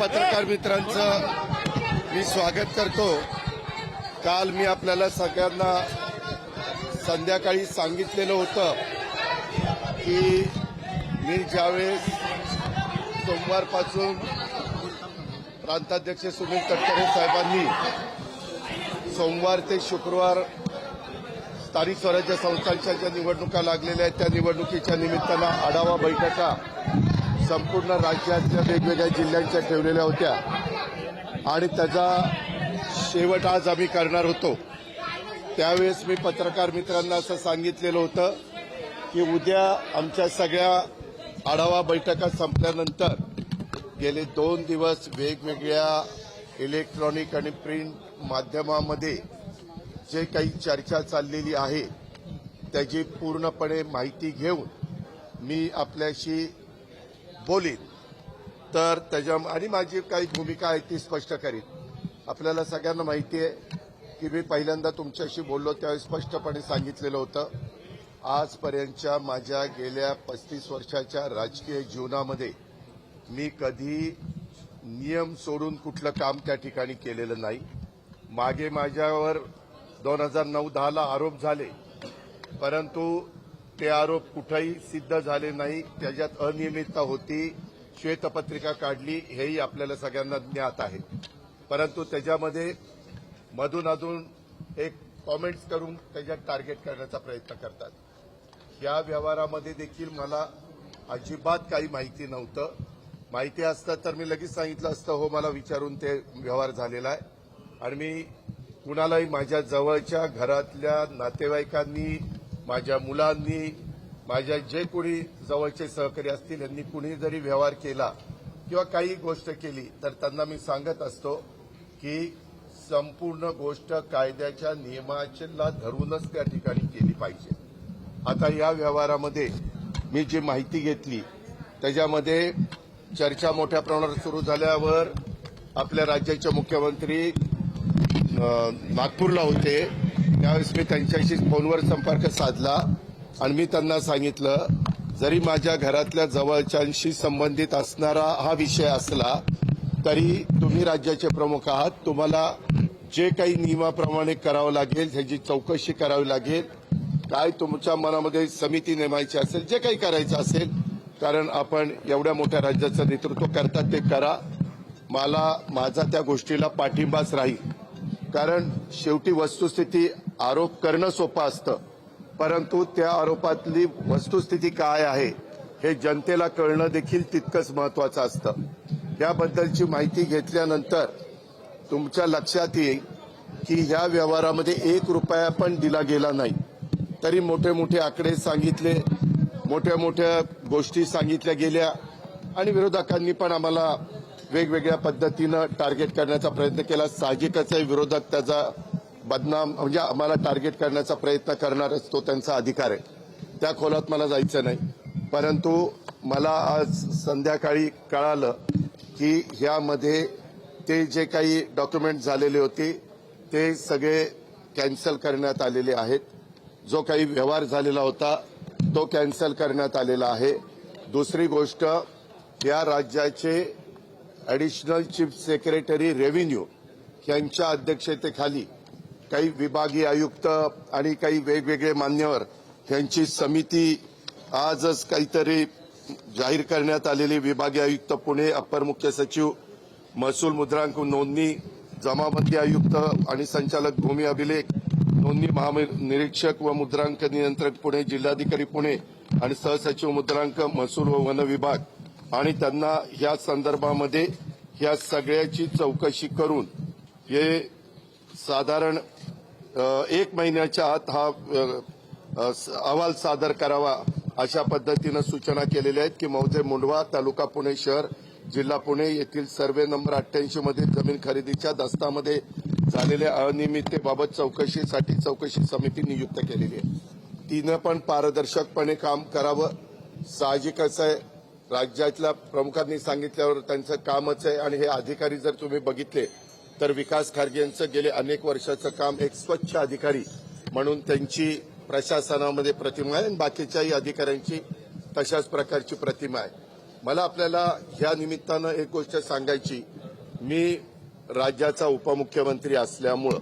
पत्रकार मित्रांचं मी स्वागत करतो. काल मी आपल्याला सगळ्यांना संध्याकाळी सांगितलेलं होतं की मी ज्यावेळेस सोमवारपासून प्रांताध्यक्ष सुनील तटकरे साहेबांनी सोमवार ते शुक्रवार स्थानिक स्वराज्य संस्थांच्या ज्या निवडणुका लागलेल्या आहेत त्या निवडणुकीच्या निमित्तानं आढावा बैठका संपूर्ण राज्यातल्या वेगवेगळ्या जिल्ह्यांच्या ठेवलेल्या होत्या. आणि त्याचा शेवट आज आम्ही करणार होतो. त्यावेळेस मी पत्रकार मित्रांना असं सांगितलेलं होतं की उद्या आमच्या सगळ्या आढावा बैठका संपल्यानंतर गेले दोन दिवस वेगवेगळ्या इलेक्ट्रॉनिक आणि प्रिंट माध्यमामध्ये जे काही चर्चा चाललेली आहे त्याची पूर्णपणे माहिती घेऊन मी आपल्याशी बोलीन. तर त्याच्या आणि माझी काही भूमिका आहे ती स्पष्ट करीन. आपल्याला सगळ्यांना माहिती आहे की मी पहिल्यांदा तुमच्याशी बोललो त्यावेळी स्पष्टपणे सांगितलेलं होतं. आजपर्यंतच्या माझ्या गेल्या पस्तीस वर्षाच्या राजकीय जीवनामध्ये मी कधी नियम सोडून कुठलं काम त्या ठिकाणी केलेलं नाही. मागे माझ्यावर दोन हजार नऊ दहाला आरोप झाले. परंतु ते आरोप कुठेही सिद्ध झाले नाही. त्याच्यात अनियमितता होती. श्वेतपत्रिका काढली हेही आपल्याला सगळ्यांना ज्ञात आहे. परंतु त्याच्यामध्ये मधून अधून एक कॉमेंट्स करून त्याच्यात टार्गेट करण्याचा प्रयत्न करतात. या व्यवहारामध्ये देखील मला अजिबात काही माहिती नव्हतं. माहिती असतं तर मी लगेच सांगितलं असतं हो मला विचारून ते व्यवहार झालेला आहे. आणि मी कुणालाही माझ्या जवळच्या घरातल्या नातेवाईकांनी माझ्या मुलांनी माझ्या जे कोणी जवळचे सहकारी असतील यांनी कुणी जरी व्यवहार केला किंवा काही गोष्ट केली तर त्यांना मी सांगत असतो की संपूर्ण गोष्ट कायद्याच्या नियमाला धरूनच त्या ठिकाणी केली पाहिजे. आता या व्यवहारामध्ये मी जी माहिती घेतली त्याच्यामध्ये चर्चा मोठ्या प्रमाणात सुरू झाल्यावर आपल्या राज्याचे मुख्यमंत्री नागपूरला होते. त्यावेळेस मी त्यांच्याशी फोनवर संपर्क साधला आणि मी त्यांना सांगितलं जरी माझ्या घरातल्या जवळच्यांशी संबंधित असणारा हा विषय असला तरी तुम्ही राज्याचे प्रमुख आहात. तुम्हाला जे काही नियमाप्रमाणे करावं लागेल ह्याची चौकशी करावी लागेल. काय तुमच्या मनामध्ये समिती नेमायची असेल जे काही करायचं असेल कारण आपण एवढ्या मोठ्या राज्याचं नेतृत्व करतात ते करा. मला माझा त्या गोष्टीला पाठिंबाच राहील. कारण शेवटी वस्तुस्थिती आरोप करणं सोपं असतं. परंतु त्या आरोपातली वस्तुस्थिती काय आहे हे जनतेला कळणं देखील तितकंच महत्वाचं असतं. याबद्दलची माहिती घेतल्यानंतर तुमच्या लक्षात येईल की ह्या व्यवहारामध्ये एक रुपया पण दिला गेला नाही. तरी मोठे मोठे आकडे सांगितले मोठ्या मोठ्या गोष्टी सांगितल्या गेल्या आणि विरोधकांनी पण आम्हाला वेगवेगळ्या पद्धतीनं टार्गेट करण्याचा प्रयत्न केला. साहजिकच आहे विरोधक त्याचा बदनाम म्हणजे आम्हाला टार्गेट करण्याचा प्रयत्न करणारच तो त्यांचा अधिकार आहे. त्या खोलात मला जायचं नाही. परंतु मला आज संध्याकाळी कळालं की ह्यामध्ये ते जे काही डॉक्युमेंट झालेले होते ते सगळे कॅन्सल करण्यात आलेले आहेत. जो काही व्यवहार झालेला होता तो कॅन्सल करण्यात आलेला आहे. दुसरी गोष्ट या राज्याचे ॲडिशनल चीफ सेक्रेटरी रेव्हेन्यू यांच्या अध्यक्षतेखाली काही विभागीय आयुक्त आणि काही वेगवेगळे मान्यवर यांची समिती आजच काहीतरी जाहीर करण्यात आलेली. विभागीय आयुक्त पुणे अप्पर मुख्य सचिव महसूल मुद्रांक नोंदणी जमाबंदी आयुक्त आणि संचालक भूमी अभिलेख नोंदणी महानिरीक्षक व मुद्रांक नियंत्रक पुणे जिल्हाधिकारी पुणे आणि सहसचिव मुद्रांक महसूल व वन विभाग. आणि त्यांना या संदर्भामध्ये या सगळ्याची चौकशी करून हे साधारण एक महिन्याच्या आत हा अहवाल सादर करावा अशा पद्धतीनं सूचना केलेल्या आहेत की मौजे मुंडवा तालुका पुणे शहर जिल्हा पुणे येथील सर्वे नंबर अठ्ठ्याऐंशी मध्ये जमीन खरेदीच्या दस्तामध्ये झालेल्या अनियमिततेबाबत चौकशीसाठी चौकशी समिती नियुक्त केलेली आहे. तिनं पण पारदर्शकपणे काम करावं. साहजिकच आहे. राज्यातल्या प्रमुखांनी सांगितल्यावर त्यांचं कामच आहे आणि हे अधिकारी जर तुम्ही बघितले तर विकास खारगे यांचं गेले अनेक वर्षाचं काम एक स्वच्छ अधिकारी म्हणून त्यांची प्रशासनामध्ये प्रतिमा आहे आणि बाकीच्याही अधिकाऱ्यांची तशाच प्रकारची प्रतिमा आहे. मला आपल्याला ह्या निमित्तानं एक गोष्ट सांगायची. मी राज्याचा उपमुख्यमंत्री असल्यामुळं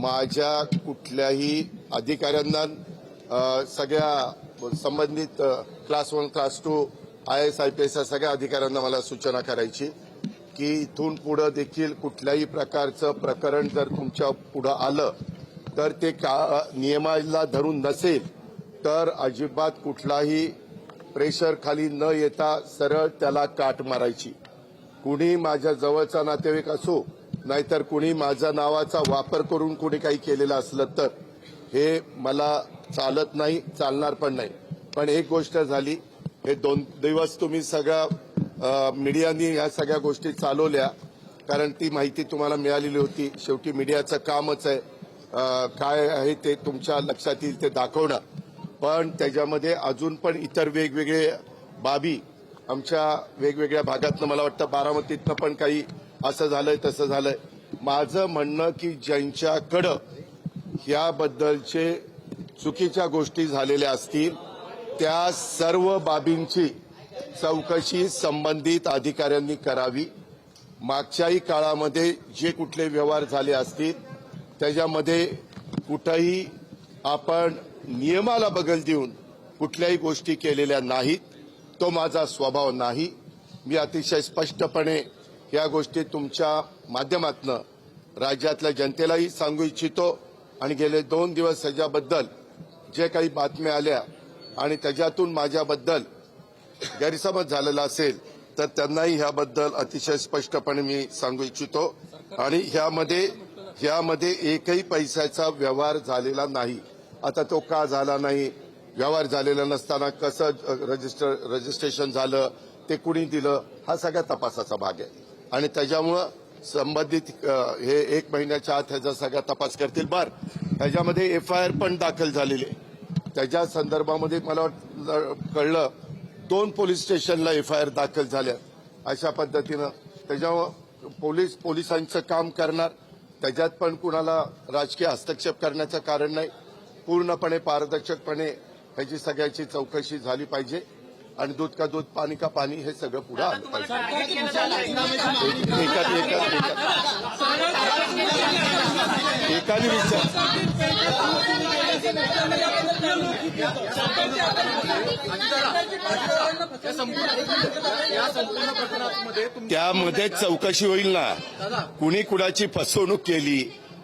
माझ्या कुठल्याही अधिकाऱ्यांना सगळ्या संबंधित class one class two I S I P एसच्या सगळ्या अधिकाऱ्यांना मला सूचना करायची की इथून पुढं देखील कुठल्याही प्रकारचं प्रकरण जर तुमच्या पुढं आलं तर ते का नियमाला धरून नसेल तर अजिबात कुठलाही प्रेशर खाली न येता सरळ त्याला काट मारायची. कुणी माझ्या जवळचा नातेवाईक असो नाहीतर कुणी माझ्या नावाचा वापर करून कुणी काही केलेलं असलं तर हे मला चालत नाही चालणार पण नाही. पण एक गोष्ट झाली हे दोन दिवस तुम्ही सगळ्या मीडियानी या सगळ्या गोष्टी चालवल्या. कारण ती माहिती तुम्हाला मिळालेली होती. शेवटी मीडियाचं कामच आहे. काय आहे ते तुमच्या लक्षात येईल ते दाखवणं. पण त्याच्यामध्ये अजून पण इतर वेगवेगळे बाबी आमच्या वेगवेगळ्या भागातनं मला वाटतं बारामतीतनं पण काही असं झालंय तसं झालंय. माझं म्हणणं की ज्यांच्याकडं याबद्दलचे चुकीच्या गोष्टी झालेल्या असतील त्या सर्व बाबींची चौकशी संबंधित अधिकाऱ्यांनी करावी. मागच्याही काळामध्ये जे कुठले व्यवहार झाले असतील त्याच्यामध्ये कुठंही आपण नियमाला बगल देऊन कुठल्याही गोष्टी केलेल्या नाहीत तो माझा स्वभाव नाही. मी अतिशय स्पष्टपणे या गोष्टी तुमच्या माध्यमातनं राज्यातल्या जनतेलाही सांगू इच्छितो आणि गेले दोन दिवस सजाबद्दल जे काही बातम्या आल्या आणि त्याच्यातून माझ्याबद्दल गैरसमज झालेला असेल तर त्यांनाही ह्याबद्दल अतिशय स्पष्टपणे मी सांगू इच्छितो. आणि ह्यामध्ये ह्यामध्ये एकही पैशाचा व्यवहार झालेला नाही. आता तो का झाला नाही? व्यवहार झालेला नसताना कसं रजिस्टर रजिस्ट्रेशन झालं ते कुणी दिलं? हा सगळ्या तपासाचा भाग आहे. आणि त्याच्यामुळं संबंधित हे एक महिन्याच्या आत ह्याचा सगळा तपास करतील. बर ह्याच्यामध्ये एफ आय आर पण दाखल झालेली आहे. त्याच्या संदर्भामध्ये मला कळलं दोन पोलीस स्टेशनला एफ आय आर दाखल झाल्या. अशा पद्धतीनं त्याच्यामुळं पोलीस पोलिसांचं काम करणार. त्याच्यात पण कुणाला राजकीय हस्तक्षेप करण्याचं कारण नाही. पूर्णपणे पारदर्शकपणे ह्याची सगळ्याची चौकशी झाली पाहिजे. आणि दूध का दूध पाणी का पाणी हे सगळं पुढे आलं एकाने विचार. त्यामध्ये चौकशी होईल ना. कुणी कुणाची फसवणूक केली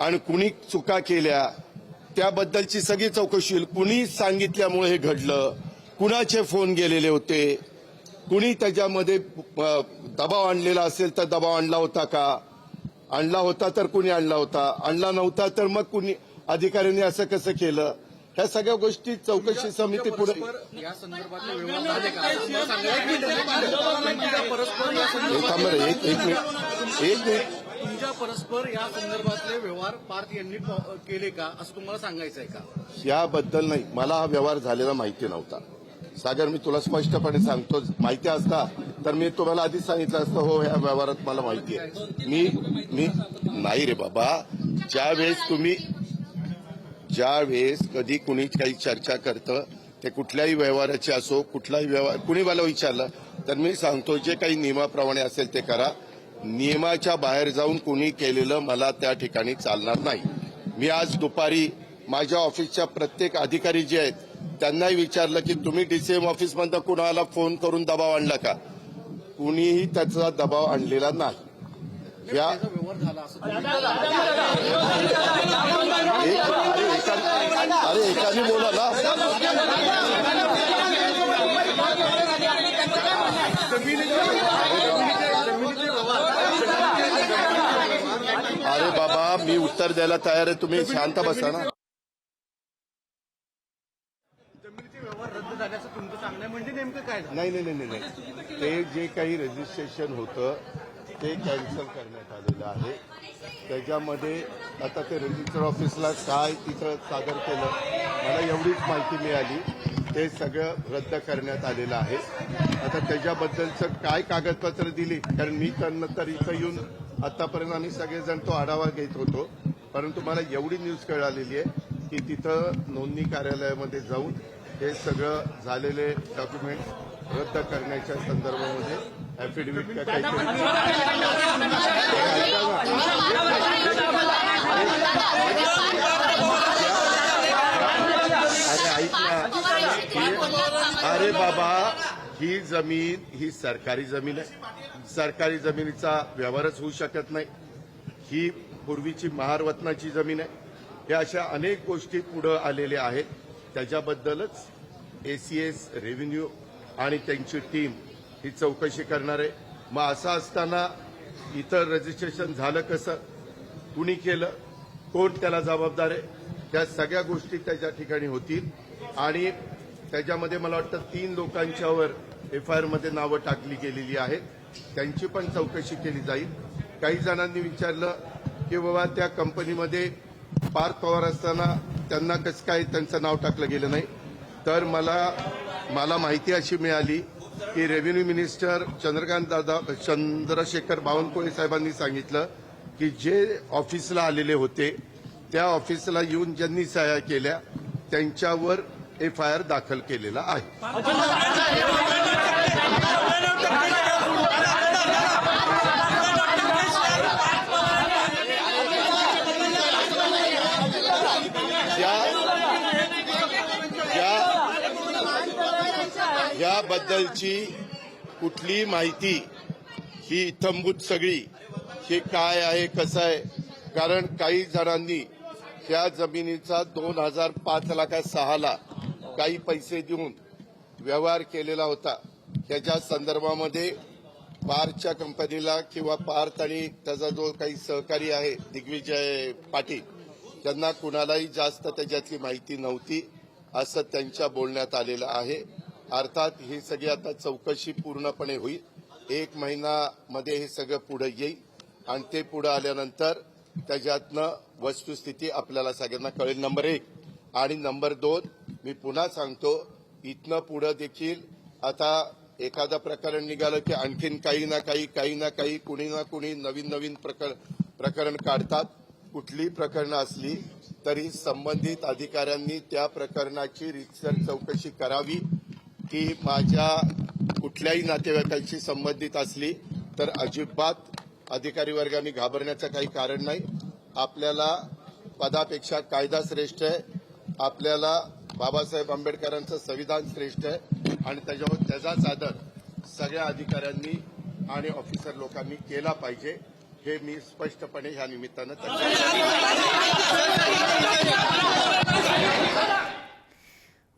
आणि कुणी चुका केल्या त्याबद्दलची सगळी चौकशी होईल. कुणी सांगितल्यामुळे हे घडलं कुणाचे फोन गेलेले होते कुणी त्याच्यामध्ये दबाव आणलेला असेल तर दबाव आणला होता का? आणला होता तर कुणी आणला होता? आणला नव्हता तर मग कुणी अधिकाऱ्यांनी असं कसं केलं? ह्या सगळ्या गोष्टी चौकशी समिती पुढे. तुमच्या परस्पर या संदर्भातले व्यवहार पार्थ यांनी केले का? असं तुम्हाला सांगायचं आहे का? याबद्दल नाही. मला हा व्यवहार झालेला माहिती नव्हता. सागर मी तुला स्पष्टपणे सांगतो. माहिती असता तर मी तुम्हाला आधीच सांगितलं असतं हो ह्या व्यवहारात मला माहिती आहे. मी मी नाही रे बाबा. ज्या वेळेस तुम्ही ज्या वेळेस कधी कुणी काही चर्चा करतं ते कुठल्याही व्यवहाराची असो कुठलाही व्यवहार कुणी मला विचारलं तर मी सांगतो जे काही नियमाप्रमाणे असेल ते करा नियमाच्या बाहेर जाऊन कुणी केलेलं मला त्या ठिकाणी चालणार नाही मी आज दुपारी माझ्या ऑफिसच्या प्रत्येक अधिकारी जे आहेत त्यांनाही विचारलं की तुम्ही डीसीएम ऑफिसमधनं कुणाला फोन करून दबाव आणला का कुणीही त्याचा दबाव आणलेला नाही या त्याचा व्यवहार झाला असं तुम्ही एक अरे एका अरे एकाने बोला ना. अरे बाबा मी उत्तर द्यायला तयार आहे. तुम्ही शांत बसा ना. जमिनीचे व्यवहार रद्द झाल्याचं तुमचं सांगणं. म्हणजे नेमकं काय नाही नाही नाही, नाही ते जे काही रजिस्ट्रेशन होतं ते कॅन्सल करण्यात आलेलं आहे. त्याच्यामध्ये आता ते रजिस्टर ऑफिसला काय तिथं सादर केलं मला एवढीच माहिती मिळाली. ते सगळं रद्द करण्यात आलेलं आहे. आता त्याच्याबद्दलचं काय कागदपत्र दिली? कारण मी त्यांना तर इथं येऊन आतापर्यंत आम्ही सगळेजण तो आढावा घेत होतो. परंतु मला एवढी न्यूज कळालेली आहे की तिथं नोंदणी कार्यालयामध्ये जाऊन हे सगळं झालेले डॉक्युमेंट रद्द करण्याच्या संदर्भामध्ये काहीतरी अरे ही- बाबा ही जमीन ही सरकारी जमीन आहे सरकारी जमिनीचा व्यवहारच होऊ शकत नाही ही पूर्वीची महारवतनाची जमीन आहे या अशा अनेक गोष्टी पुढे आलेल्या आहेत त्याच्याबद्दलच ए सी एस रेव्हेन्यू आणि त्यांची टीम ही चौकशी करणार आहे. मग असं असताना इतर रजिस्ट्रेशन झालं कसं? कुणी केलं? कोण त्याला जबाबदार आहे? त्या सगळ्या गोष्टी त्याच्या ठिकाणी होतील. आणि त्याच्यामध्ये मला वाटतं तीन लोकांच्यावर एफ आय आरमध्ये नावं टाकली गेलेली आहेत. त्यांची पण चौकशी केली जाईल. काही जणांनी विचारलं की बाबा त्या कंपनीमध्ये पार्थ पवार असताना त्यांना कसं काय त्यांचं नाव टाकलं गेलं नाही. तर मला मला माहिती अशी मिळाली की रेव्हेन्यू मिनिस्टर चंद्रकांत दादा चंद्रशेखर बावनकुळे साहेबांनी सांगितलं की जे ऑफिसला आलेले होते त्या ऑफिसला येऊन ज्यांनी सह्या केल्या त्यांच्यावर एफ आय आर दाखल केलेला आहे या या याबद्दलची कुठली माहिती ही इथंभूत सगळी हे काय आहे कसं आहे? कारण काही जणांनी त्या जमिनीचा दोन हजार पाच लाखा सहाला काही पैसे देऊन व्यवहार केलेला होता. त्याच्या संदर्भामध्ये पारच्या कंपनीला किंवा पार्थ आणि त्याचा जो काही सहकारी आहे दिग्विजय पाटील त्यांना कुणालाही जास्त त्याच्यातली माहिती नव्हती असं त्यांच्या बोलण्यात आलेलं आहे. अर्थात ही सगळी आता चौकशी पूर्णपणे होईल. एक महिनामध्ये हे सगळं पुढे येईल आणि ते पुढे आल्यानंतर त्याच्यातनं वस्तुस्थिती आपल्याला सगळ्यांना कळेल. नंबर एक. आणि नंबर दोन मी पुन्हा सांगतो इथनं पुढं देखील आता एखादं प्रकरण निघालं की आणखीन काही ना काही काही ना काही कुणी ना कुणी नवीन नवीन प्रकर प्रकरण काढतात. कुठली प्रकरणं असली तरी संबंधित अधिकाऱ्यांनी त्या प्रकरणाची रितसर चौकशी करावी. ती माझ्या कुठल्याही नातेवाईकांशी संबंधित असली तर अजिबात अधिकारी वर्गाने घाबरण्याचं काही कारण नाही. आपल्याला पदापेक्षा कायदा श्रेष्ठ आहे. आपल्याला बाबासाहेब आंबेडकरांचं संविधान श्रेष्ठ आहे. आणि त्याच्यावर त्याचाच आदर सगळ्या अधिकाऱ्यांनी आणि ऑफिसर लोकांनी केला पाहिजे. हे मी स्पष्टपणे ह्या निमित्तानं त्यांना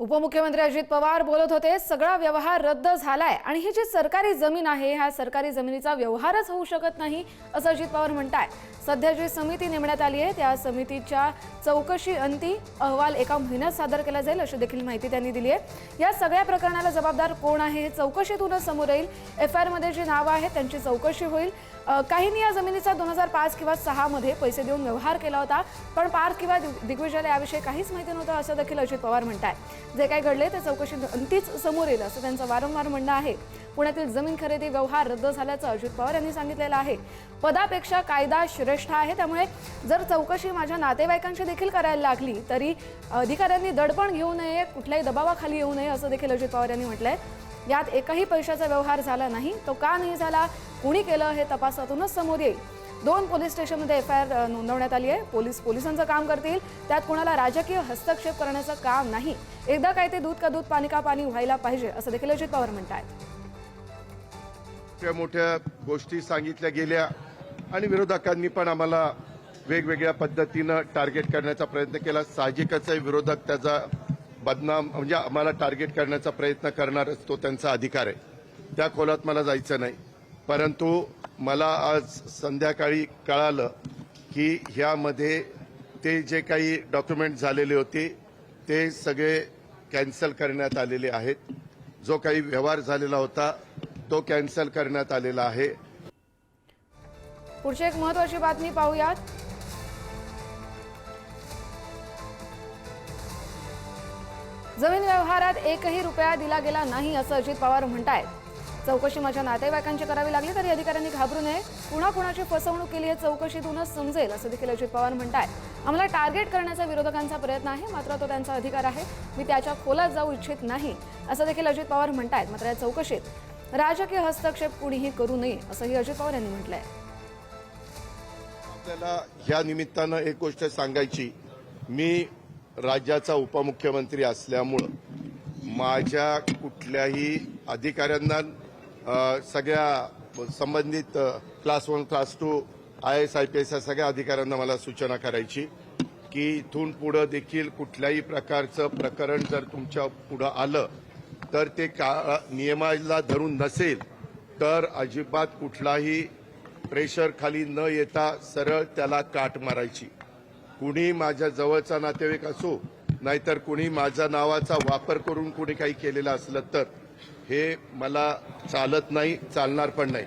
उपमुख्यमंत्री अजित पवार बोलत होते सगळा व्यवहार रद्द झालाय आणि ही जी सरकारी जमीन आहे ह्या सरकारी जमिनीचा व्यवहारच होऊ शकत नाही असं अजित पवार म्हणताय. सध्या जी समिती नेमण्यात आली आहे त्या समितीच्या चौकशी अंती अहवाल एका महिन्यात सादर केला जाईल अशी देखील माहिती त्यांनी दिली आहे. या सगळ्या प्रकरणाला जबाबदार कोण आहे हे चौकशीतूनच समोर येईल. एफ आय आरमध्ये जी नावं आहेत त्यांची चौकशी होईल. काहींनी या जमिनीचा दोन हजार पाच किंवा सहामध्ये पैसे देऊन व्यवहार केला होता पण पार्थ किंवा दिग्विजयला याविषयी काहीच माहिती नव्हतं असं देखील अजित पवार म्हणतात जे काही घडले ते चौकशी अंतीच समोर येईल असं त्यांचं वारंवार म्हणणं आहे. पुण्यातील जमीन खरेदी व्यवहार रद्द झाल्याचं अजित पवार यांनी सांगितलेलं आहे. पदापेक्षा कायदा श्रेष्ठ आहे त्यामुळे जर चौकशी माझ्या नातेवाईकांशी देखील करायला लागली तरी अधिकाऱ्यांनी दडपण घेऊ नये कुठल्याही दबावाखाली येऊ नये असं देखील अजित पवार यांनी म्हटलंय. यात एकही पैशाचा व्यवहार झाला नाही. तो का नाही झाला? कुणी केलं हे तपासातूनच समोर येईल. दोन पोलीस स्टेशनमध्ये एफ आय आर नोंदवण्यात आली आहे. पोलीस पोलिसांचं काम करतील. त्यात कोणाला राजकीय हस्तक्षेप करण्याचं काम नाही. एकदा काय ते दूध का दूध पाणी का पाणी व्हायला पाहिजे असं देखील अजित पवार म्हणतात मोठ्या मोठ्या गोष्टी सांगितल्या गेल्या आणि विरोधकांनी पण आम्हाला वेगवेगळ्या पद्धतीनं टार्गेट करण्याचा प्रयत्न केला. साहजिकच विरोधक त्याचा बदनाम म्हणजे आम्हाला टार्गेट करण्याचा प्रयत्न करणारच तो त्यांचा अधिकार आहे. त्या खोलात मला जायचं नाही. परंतु मला आज संध्याकाळी कळालं की ह्यामध्ये ते जे काही डॉक्युमेंट झालेले होते ते सगळे कॅन्सल करण्यात आलेले आहेत. जो काही व्यवहार झालेला होता तो कॅन्सल करण्यात आलेला आहे. पुढची एक महत्वाची बातमी पाहूयात. जमीन व्यवहारात एकही रुपया दिला गेला नाही असं अजित पवार म्हणतायत. चौकशी माझ्या नातेवाईकांची करावी लागली तरी अधिकाऱ्यांनी घाबरू नये. पुन्हा कुणाची फसवणूक केली हे चौकशीतूनच समजेल असं देखील अजित पवार म्हणतायत. आम्हाला टार्गेट करण्याचा विरोधकांचा प्रयत्न आहे मात्र तो त्यांचा अधिकार आहे. मी त्याच्या खोलात जाऊ इच्छित नाही असं देखील अजित पवार म्हणतायत मात्र या चौकशीत राजकीय हस्तक्षेप कुणीही करू नये असंही अजित पवार यांनी म्हटलंय. आपल्याला या निमित्तानं एक गोष्ट सांगायची. मी राज्याचा उपमुख्यमंत्री असल्यामुळं माझ्या कुठल्याही अधिकाऱ्यांना सगळ्या संबंधित class one class two I S I P S या सगळ्या अधिकाऱ्यांना मला सूचना करायची की इथून पुढं देखील कुठल्याही प्रकारचं प्रकरण जर तुमच्या पुढं आलं तर ते का नियमाला धरून नसेल तर अजिबात कुठलाही प्रेशर खाली न येता सरळ त्याला काट मारायची. कुणी माझ्या जवळचा नातेवाईक असो नाहीतर कुणी माझ्या नावाचा वापर करून कुणी काही केलेलं असलं तर हे मला चालत नाही चालणार पण नाही.